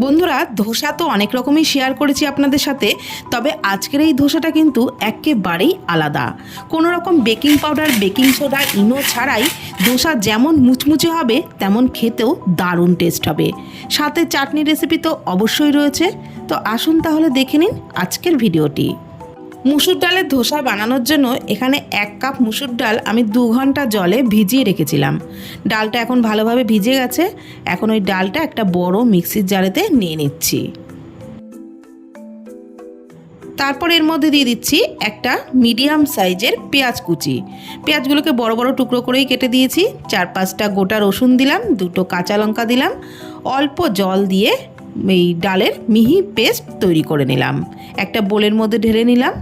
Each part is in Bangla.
বন্ধুরা, ধোসা তো অনেক রকমই শেয়ার করেছি আপনাদের সাথে, তবে আজকের এই ধোসাটা কিন্তু একেবারেই আলাদা। কোনো রকম baking powder baking soda Eno ছাড়াই ধোসা যেমন মুচমুচে হবে, তেমন খেতেও দারুণ টেস্ট হবে। সাথে চাটনি রেসিপি তো অবশ্যই রয়েছে। তো আসুন তাহলে দেখে নিন আজকের ভিডিওটি মুসুর ডালের ধোসা বানানোর জন্য এখানে এক কাপ মুসুর ডাল আমি দু ঘণ্টা জলে ভিজিয়ে রেখেছিলাম। ডালটা এখন ভালোভাবে ভিজে গেছে। এখন ওই ডালটা একটা বড় মিক্সির জারেতে নিয়ে নিচ্ছি। তারপর এর মধ্যে দিয়ে দিচ্ছি একটা মিডিয়াম সাইজের পেঁয়াজ কুচি। পেঁয়াজগুলোকে বড় বড় টুকরো করেই কেটে দিয়েছি। চার পাঁচটা গোটা রসুন দিলাম, দুটো কাঁচা লঙ্কা দিলাম, অল্প জল দিয়ে এই ডালের মিহি পেস্ট তৈরি করে নিলাম। একটা বোলের মধ্যে ঢেলে নিলাম।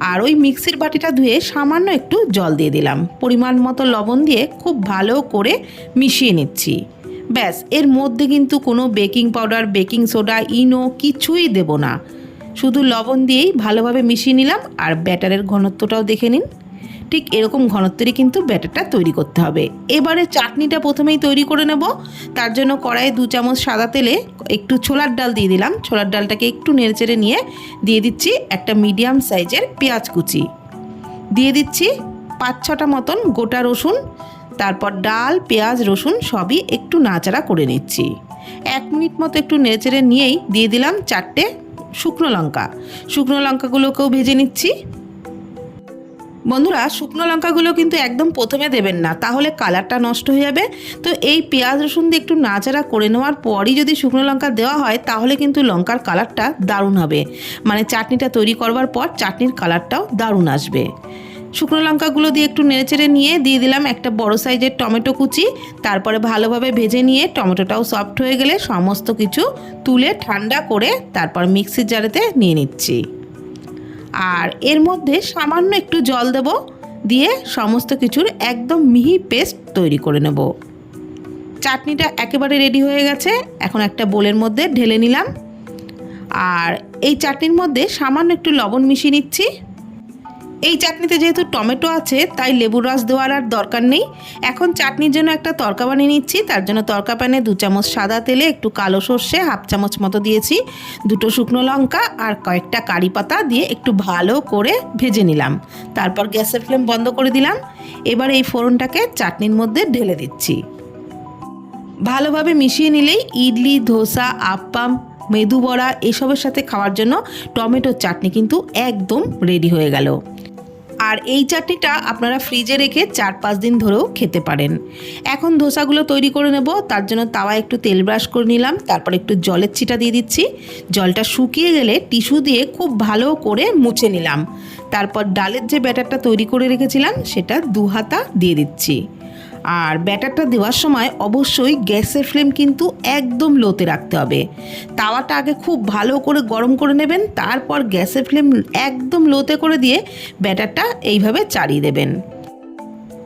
আর ওই মিক্সির বাটিটা ধুয়ে সামান্য একটু জল দিয়ে দিলাম। পরিমাণ মতো লবণ দিয়ে খুব ভালো করে মিশিয়ে নিচ্ছি। ব্যাস, এর মধ্যে কিন্তু কোনো baking powder, baking soda, Eno কিছুই দেব না। শুধু লবণ দিয়েই ভালোভাবে মিশিয়ে নিলাম আর ব্যাটারের ঘনত্বটাও দেখে নিন। ঠিক এরকম ঘনত্বেরই কিন্তু ব্যাটারটা তৈরি করতে হবে। এবারে চাটনিটা প্রথমেই তৈরি করে নেব। তার জন্য কড়াইয়ে দু চামচ সাদা তেলে একটু ছোলার ডাল দিয়ে দিলাম। ছোলার ডালটাকে একটু নেড়েচেড়ে নিয়ে দিয়ে দিচ্ছি একটা মিডিয়াম সাইজের পেঁয়াজ কুচি। দিয়ে দিচ্ছি পাঁচ ছটা মতন গোটা রসুন, তারপর ডাল, পেঁয়াজ, রসুন সবই একটু নাচাড়া করে নিচ্ছি। এক মিনিট মতো একটু নেড়েচেড়ে নিয়েই দিয়ে দিলাম চারটে শুকনো লঙ্কা। শুকনো লঙ্কাগুলোকেও ভেজে নিচ্ছি। বন্ধুরা, শুকনো লঙ্কাগুলো কিন্তু একদম প্রথমে দেবেন না, তাহলে কালারটা নষ্ট হয়ে যাবে। তো এই পেঁয়াজ রসুন দিয়ে একটু নাচাড়া করে নেওয়ার পরই যদি শুকনো লঙ্কা দেওয়া হয়, তাহলে কিন্তু লঙ্কার কালারটা দারুণ হবে। মানে চাটনিটা তৈরি করবার পর চাটনির কালারটাও দারুণ আসবে। শুকনো লঙ্কাগুলো দিয়ে একটু নেড়েচেড়ে নিয়ে দিয়ে দিলাম একটা বড় সাইজের টমেটো কুচি। তারপরে ভালোভাবে ভেজে নিয়ে টমেটোটাও সফট হয়ে গেলে সমস্ত কিছু তুলে ঠান্ডা করে তারপর মিক্সির জারেতে নিয়ে নিচ্ছি। আর এর মধ্যে সামান্য একটু জল দেব দিয়ে সমস্ত কিছুর একদম মিহি পেস্ট তৈরি করে নেব। চাটনিটা একেবারে রেডি হয়ে গেছে। এখন একটা বোলের মধ্যে ঢেলে নিলাম। আর এই চাটনির মধ্যে সামান্য একটু লবণ মিশিয়ে নিচ্ছি। এই চাটনিতে যেহেতু টমেটো আছে, তাই লেবুর রস দেওয়ার আর দরকার নেই। এখন চাটনির জন্য একটা তরকা বানিয়ে নিচ্ছি, তার জন্য তরকা প্যানে দু চামচ সাদা তেলে একটু কালো সর্ষে, হাফ চামচ মতো দিয়েছি। দুটো শুকনো লঙ্কা আর কয়েকটা কারি পাতা দিয়ে একটু ভালো করে ভেজে নিলাম। তারপর গ্যাসের ফ্লেম বন্ধ করে দিলাম। এবার এই ফোড়নটাকে চাটনির মধ্যে ঢেলে দিচ্ছি। ভালোভাবে মিশিয়ে নিলেই ইডলি, ধোসা, আপ্পাম, মেদু বড়া এসবের সাথে খাওয়ার জন্য টমেটোর চাটনি কিন্তু একদম রেডি হয়ে গেল। আর এই চাটনিটা আপনারা ফ্রিজে রেখে চার পাঁচ দিন ধরেও খেতে পারেন। এখন ধোসাগুলো তৈরি করে নেব, তার জন্য তাওয়া একটু তেল ব্রাশ করে নিলাম, তারপর একটু জলের ছিটা দিয়ে দিচ্ছি। জলটা শুকিয়ে গেলে টিস্যু দিয়ে খুব ভালো করে মুছে নিলাম। তারপর ডালের যে ব্যাটারটা তৈরি করে রেখেছিলাম, সেটা দু হাতা দিয়ে দিচ্ছি। আর ব্যাটারটা দেওয়ার সময় অবশ্যই গ্যাসের ফ্লেম কিন্তু একদম লোতে রাখতে হবে। তাওয়াটা আগে খুব ভালো করে গরম করে নেবেন, তারপর গ্যাসের ফ্লেম একদম লোতে করে দিয়ে ব্যাটারটা এইভাবে চাড়িয়ে দেবেন।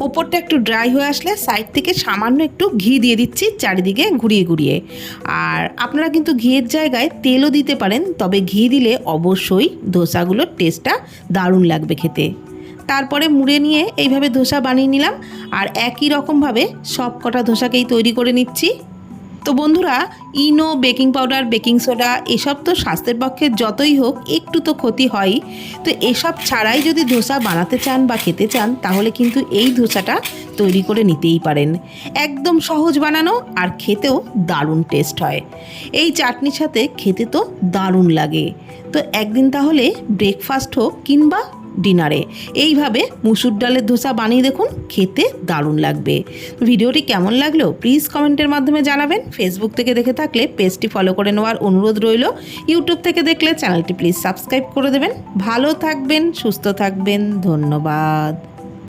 ওপরটা একটু ড্রাই হয়ে আসলে সাইড থেকে সামান্য একটু ঘি দিয়ে দিচ্ছি চারিদিকে ঘুরিয়ে ঘুরিয়ে। আর আপনারা কিন্তু ঘিয়ের জায়গায় তেলও দিতে পারেন, তবে ঘি দিলে অবশ্যই ধোসাগুলোর টেস্টটা দারুণ লাগবে খেতে। তারপরে মুড়ে নিয়ে এইভাবে ধোসা বানিয়ে নিলাম আর একই রকমভাবে সব কটা ধোসাকেই তৈরি করে নিচ্ছি। তো বন্ধুরা, Eno, baking powder, baking soda, এসব তো স্বাস্থ্যের পক্ষে যতই হোক একটু তো ক্ষতি হয়ই। তো এসব ছাড়াই যদি ধোসা বানাতে চান বা খেতে চান, তাহলে কিন্তু এই ধোসাটা তৈরি করে নিতেই পারেন। একদম সহজ বানানো আর খেতেও দারুণ টেস্ট হয়। এই চাটনির সাথে খেতে তো দারুণ লাগে। তো একদিন তাহলে ব্রেকফাস্ট হোক কিংবা ডিনারে। এইভাবে মুসুর ডালের ধোসা বানিয়ে দেখুন, খেতে দারুণ লাগবে। ভিডিওটি কেমন লাগল প্লিজ কমেন্টের মাধ্যমে জানাবেন। ফেসবুক থেকে দেখে থাকলে পেজটি ফলো করে নেওয়ার অনুরোধ রইল। ইউটিউব থেকে দেখলে চ্যানেলটি প্লিজ সাবস্ক্রাইব করে দেবেন। ভালো থাকবেন, সুস্থ থাকবেন, ধন্যবাদ।